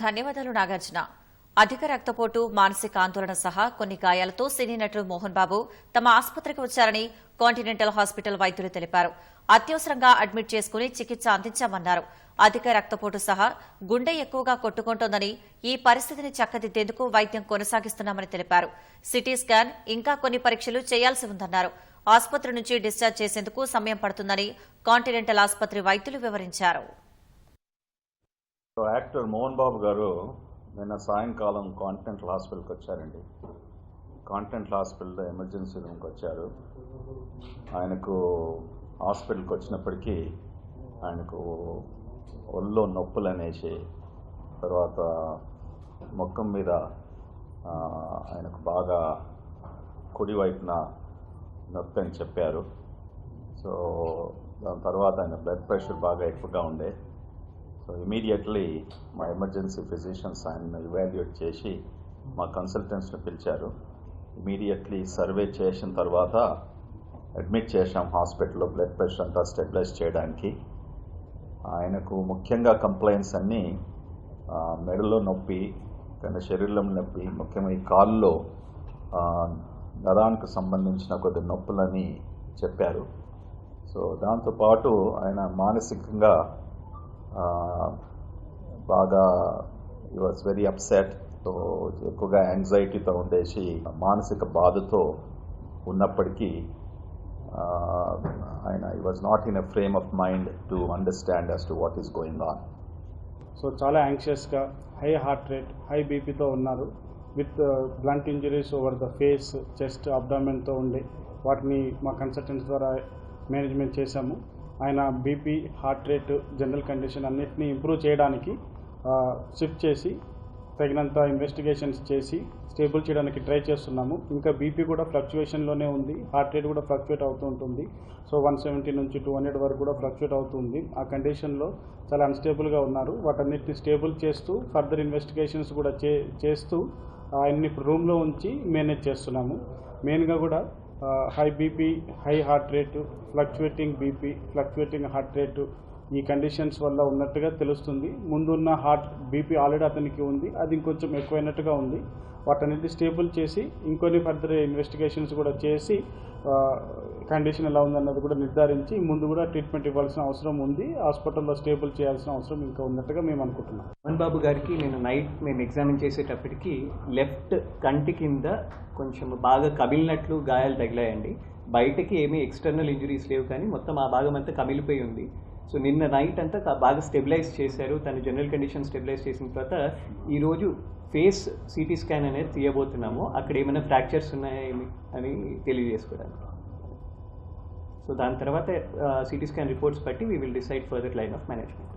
ధన్యవాదాలు నాగార్జున. అధిక రక్తపోటు మానసిక ఆందోళన సహా కొన్ని గాయాలతో సినీ నటుడు మోహన్ బాబు తమ ఆసుపత్రికి వచ్చారని కాంటినెంటల్ హాస్పిటల్ వైద్యులు తెలిపారు. అత్యవసరంగా అడ్మిట్ చేసుకుని చికిత్స అందించామన్నారు. అధిక రక్తపోటు సహా గుండె ఎక్కువగా కొట్టుకుంటోందని ఈ పరిస్థితిని చక్కదిద్దేందుకు వైద్యం కొనసాగిస్తున్నామని తెలిపారు. సిటీ స్కాన్ ఇంకా కొన్ని పరీక్షలు చేయాల్సి ఉందన్నారు. ఆసుపత్రి నుంచి డిశ్చార్జ్ చేసేందుకు సమయం పడుతుందని కాంటినెంటల్ ఆసుపత్రి వైద్యులు వివరించారు. సో యాక్టర్ మోహన్ బాబు గారు నిన్న సాయంకాలం కాంటినెంటల్ హాస్పిటల్కి వచ్చారండి. కాంటినెంటల్ హాస్పిటల్లో ఎమర్జెన్సీ రూమ్కి వచ్చారు. ఆయనకు హాస్పిటల్కి వచ్చినప్పటికీ ఆయనకు ఒళ్ళో నొప్పులు అనేసి తర్వాత ముఖం మీద ఆయనకు బాగా కుడివైపున నొప్పి అని చెప్పారు. సో దాని తర్వాత ఆయన బ్లడ్ ప్రెషర్ బాగా ఎక్కువగా ఉండే. సో ఇమీడియట్లీ మా ఎమర్జెన్సీ ఫిజిషియన్స్ ఆయన ఇవాల్యుయేట్ చేసి మా కన్సల్టెంట్స్ని పిలిచారు. ఇమీడియట్లీ సర్వే చేసిన తర్వాత అడ్మిట్ చేశాం హాస్పిటల్లో బ్లడ్ ప్రెషర్ అంతా స్టెబిలైజ్ చేయడానికి. ఆయనకు ముఖ్యంగా కంప్లైంట్స్ అన్నీ మెడలో నొప్పి తన శరీరంలో నొప్పి ముఖ్యంగా ఈ కాల్లో ఆ, నరానికి సంబంధించిన కొద్ది నొప్పులని చెప్పారు. సో దాంతోపాటు ఆయన మానసికంగా బాగా ఈ వాజ్ వెరీ అప్సెట్ సో ఎక్కువగా యాంగ్జైటీతో ఉండేసి మానసిక బాధతో ఉన్నప్పటికీ ఆయన ఈ was not in a frame of mind to understand us to what is going on so చాలా యాంగ్షియస్గా హై హార్ట్ రేట్ హై బీపీతో ఉన్నారు. With blunt injuries over the face chest అబ్డామెన్తో ఉండి వాటిని మా కన్సల్టెంట్స్ ద్వారా మేనేజ్మెంట్ చేశాము. ఆయన BP heart rate general condition అన్నింటినీ ఇంప్రూవ్ చేయడానికి షిఫ్ట్ చేసి తగినంత ఇన్వెస్టిగేషన్స్ చేసి స్టేబుల్ చేయడానికి ట్రై చేస్తున్నాము. ఇంకా బీపీ కూడా ఫ్లక్చువేషన్లోనే ఉంది. హార్ట్ రేట్ కూడా ఫ్లక్చువేట్ అవుతూ ఉంటుంది. సో వన్ సెవెంటీ నుంచి టూ హండ్రెడ్ వరకు కూడా ఫ్లక్చువేట్ అవుతుంది ఆ కండిషన్లో చాలా అన్స్టేబుల్గా ఉన్నారు. వాటన్నిటిని స్టేబుల్ చేస్తూ ఫర్దర్ ఇన్వెస్టిగేషన్స్ కూడా చే చేస్తూ ఆయన్ని ఇప్పుడు రూమ్లో ఉంచి మేనేజ్ చేస్తున్నాము. మెయిన్గా కూడా Uh, high BP, high heart rate, fluctuating BP, fluctuating heart rate, ఈ కండిషన్స్ వల్ల ఉన్నట్టుగా తెలుస్తుంది. ముందున్న హార్ట్ బీపీ ఆల్రెడీ అతనికి ఉంది. అది ఇంకొంచెం ఎక్కువైనట్టుగా ఉంది. వాటన్నిటి స్టేబుల్ చేసి ఇంకొన్ని ఫర్దర్ ఇన్వెస్టిగేషన్స్ కూడా చేసి కండిషన్ ఎలా ఉందన్నది కూడా నిర్ధారించి ముందు కూడా ట్రీట్మెంట్ ఇవ్వాల్సిన అవసరం ఉంది. హాస్పిటల్లో స్టేబుల్ చేయాల్సిన అవసరం ఇంకా ఉన్నట్టుగా మేము అనుకుంటున్నాం. మోహన్ బాబు గారికి నేను నైట్ మేము ఎగ్జామిన్ చేసేటప్పటికి లెఫ్ట్ కంటి కింద కొంచెం బాగా కమిలినట్లు గాయాలు తగిలాయండి. బయటకి ఏమీ ఎక్స్టర్నల్ ఇంజరీస్ లేవు కానీ మొత్తం ఆ భాగం అంతా కమిలిపోయి ఉంది. సో నిన్న నైట్ అంతా బాగా స్టెబిలైజ్ చేశారు. తన జనరల్ కండిషన్ స్టెబిలైజ్ చేసిన తర్వాత ఈరోజు ఫేస్ సిటీ స్కాన్ అనేది తీయబోతున్నాము. అక్కడ ఏమైనా ఫ్రాక్చర్స్ ఉన్నాయేమి అని తెలియజేసుకోవడానికి. సో దాని తర్వాత సిటీ స్కాన్ రిపోర్ట్స్ బట్టి we will decide further line of management